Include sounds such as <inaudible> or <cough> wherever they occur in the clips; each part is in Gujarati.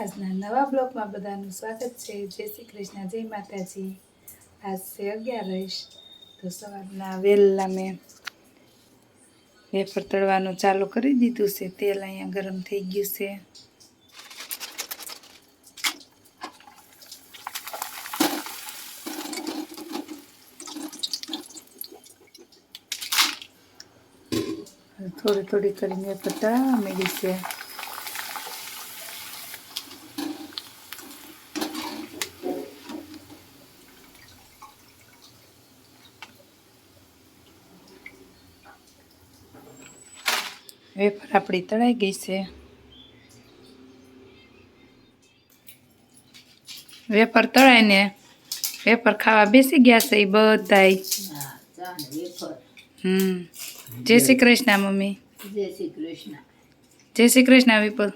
આજના નવા બ્લોગમાં બધાનું સ્વાગત છે. જય શ્રી કૃષ્ણ, જય માતાજી. આજ છે અગિયારસ, તો સવારના વહેલા મેં વેફર તળવાનું ચાલુ કરી દીધું છે. તેલ અહીંયા ગરમ થઈ ગયું છે. થોડી થોડી કરીને વેફર મેળી છે વેફર આપણી તળાઈ ગઈ છે. વેફર તળાઈને વેફર ખાવા બેસી ગયા છે એ બધા હમ. જય શ્રી કૃષ્ણ મમ્મી. જય શ્રી કૃષ્ણ. જય શ્રી કૃષ્ણ વિપુલ.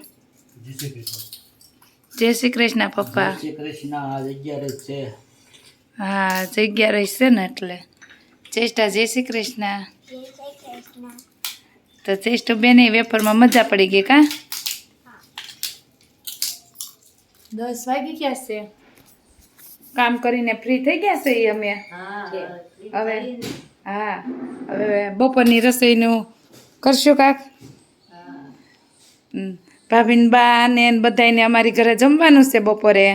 જય શ્રી કૃષ્ણ. પપ્પા. જય કૃષ્ણ આજ છે. હા જગ્યા રહીશ છે ને એટલે. ચેષ્ટા જય શ્રી કૃષ્ણ. તો ચેષ્ટો બેને વેફરમાં મજા પડી ગઈ કા? દસ વાગી ગયા છે. કામ કરીને ફ્રી થઈ ગયા છે એ અમે? હવે હા હવે બપોરની રસોઈનું કરશું કાક. ભાભીન બા ને બધાને અમારી ઘરે જમવાનું છે બપોરે.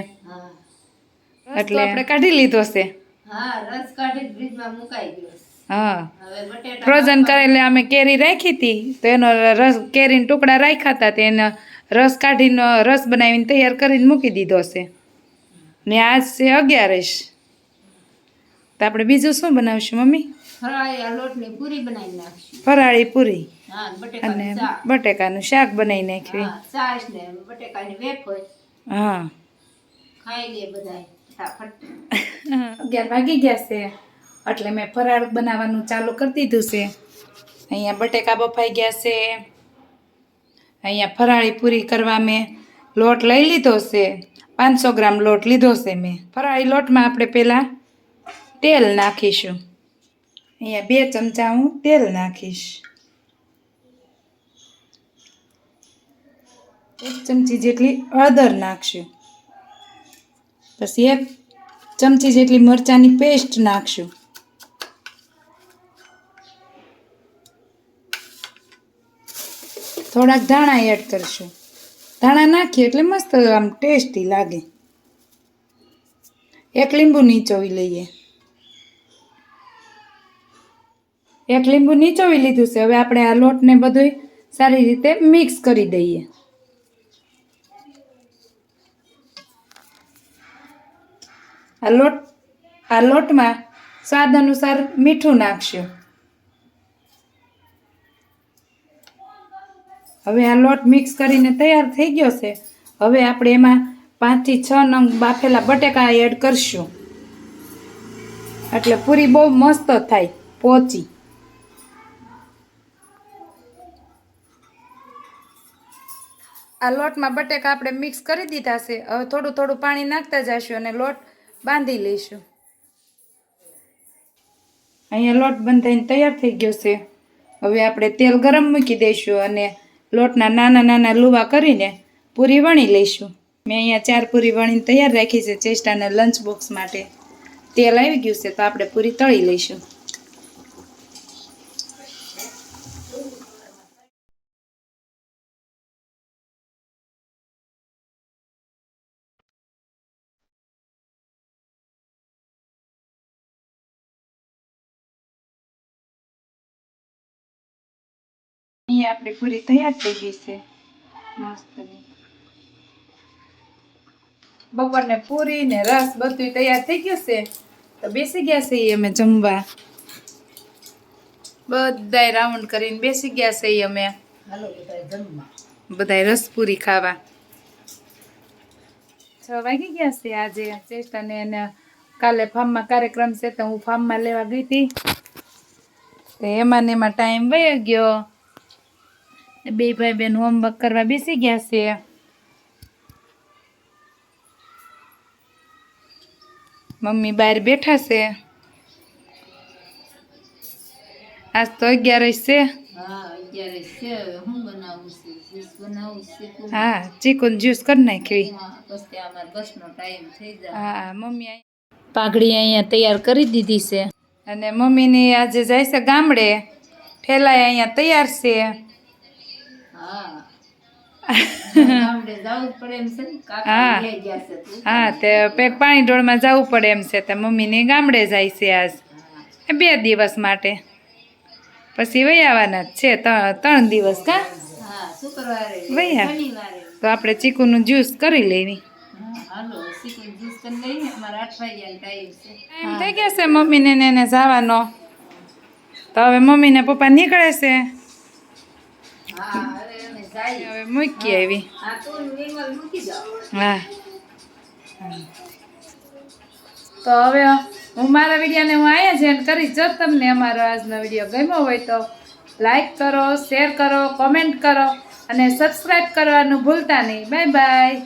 એટલે આપણે કાઢી લીધો છે. હા રસ કાઢી ફ્રીજમાં મુકાઈ ગયો હા. હવે બટેટા ફ્રોઝન કરેલે અમે કેરી રાખી હતી તો એનો રસ કેરીના ટુકડા રાખ્યા હતા તેનો રસ કાઢીને રસ બનાવીને તૈયાર કરીને મૂકી દીધો છે. ને આજ છે અગિયારસ. તો આપણે બીજું શું બનાવશું મમ્મી? ફરાળી પૂરી બનાવી નાખશું. ફરાળી પૂરી? હા અને બટેકાનું શાક બનાવી નાખ્યું હા છાશ ને બટેકાની વેફર હા. ખાઈ લે બધાય <laughs> અગિયાર વાગી ગયા છે. એટલે મેં ફરાળ બનાવવાનું ચાલુ કરી દીધું છે. અહીંયા બટેકા બફાઈ ગયા છે. અહીંયા ફરાળી પૂરી કરવા મેં લોટ લઈ લીધો છે. પાંચસો ગ્રામ લોટ લીધો છે મેં. ફરાળી લોટમાં આપણે પહેલાં તેલ નાખીશું. અહીંયા બે ચમચા હું તેલ નાખીશ. એક ચમચી જેટલી હળદર નાખશું. પછી એક ચમચી જેટલી મરચાંની પેસ્ટ નાખશું. થોડાક ધાણા એડ કરશું. ધાણા નાખીએ એટલે મસ્ત આમ ટેસ્ટી લાગે. એક લીંબુ નીચોવી લઈએ. એક લીંબુ નીચોવી લીધું છે. હવે આપણે આ લોટને બધું સારી રીતે મિક્સ કરી દઈએ. આ લોટ આ લોટમાં સ્વાદ અનુસાર મીઠું નાખશું. હવે આ લોટ મિક્સ કરીને તૈયાર થઈ ગયો છે. હવે આપણે એમાં પાંચથી છ નંગ બાફેલા બટેકા એડ કરશું. એટલે પૂરી બહુ મસ્ત થાય, પોચી. આ લોટમાં બટેકા આપણે મિક્સ કરી દીધા છે. હવે થોડું થોડું પાણી નાખતા જઈશું અને લોટ બાંધી લઈશું. અહીંયા લોટ બંધાઈને તૈયાર થઈ ગયો છે. હવે આપણે તેલ ગરમ મૂકી દઈશું અને લોટના નાના નાના લુવા કરીને પૂરી વણી લઈશું. મેં અહીંયા ચાર પૂરી વણીને તૈયાર રાખી છે ચેસ્ટાના લંચ બોક્સ માટે. તેલ આવી ગયું છે તો આપણે પૂરી તળી લઈશું. અહીંયા આપણી પૂરી તૈયાર થઈ ગઈ છે મસ્તની બપોરને પૂરી ને રસ બધું તૈયાર થઈ ગયું છે તો બેસી ગયા છે અમે જમવા બધાય રાઉન્ડ કરીને બેસી ગયા છે અમે બધાય રસ પૂરી ખાવા છ વાગી ગયા છે આજે ચેષ્ટાને એને કાલે ફાર્મમાં કાર્યક્રમ છે તો હું ફાર્મમાં લેવા ગઈ હતી તો એમાં ને એમાં ટાઈમ વયો ગયો બે ભાઈ બેન હોમવર્ક કરવા બેસી ગયા છે. મમ્મી બહાર બેઠા છે. આજ તો અગિયાર છે. હા ચીકુન જ્યુસ કરી નાખવી. હા પછી અમારે બસનો ટાઈમ થઈ જાય. હા મમ્મી પાઘડી અહીંયા તૈયાર કરી દીધી છે. અને મમ્મીની આજે જાય છે ગામડે. ઠેલાય અહીંયા તૈયાર છે. હા. <laughs> ને? તું. પેક પાણી ઢોળમાં જવું પડે એમ છે. તે મમ્મીને ગામડે જાય છે આજ. બે દિવસ માટે. પછી વહી આવવાના જ છે ત્રણ દિવસ કા? હા શુક્રવારે. વૈયા. તો આપણે ચીકુનું જ્યુસ કરી લેવી. થઈ ગયા છે મમ્મીને ને એને જવાનો. તો હવે મમ્મીને પપ્પા નીકળે છે. હવે મૂકી આવી હા. તો હવે હું મારા વિડીયોને હું અહીંયા જ એન્ડ કરીશ. જો તમને અમારો આજનો વીડિયો ગમ્યો હોય તો લાઈક કરો શેર કરો કોમેન્ટ કરો અને સબસ્ક્રાઈબ કરવાનું ભૂલતા નહીં. Bye bye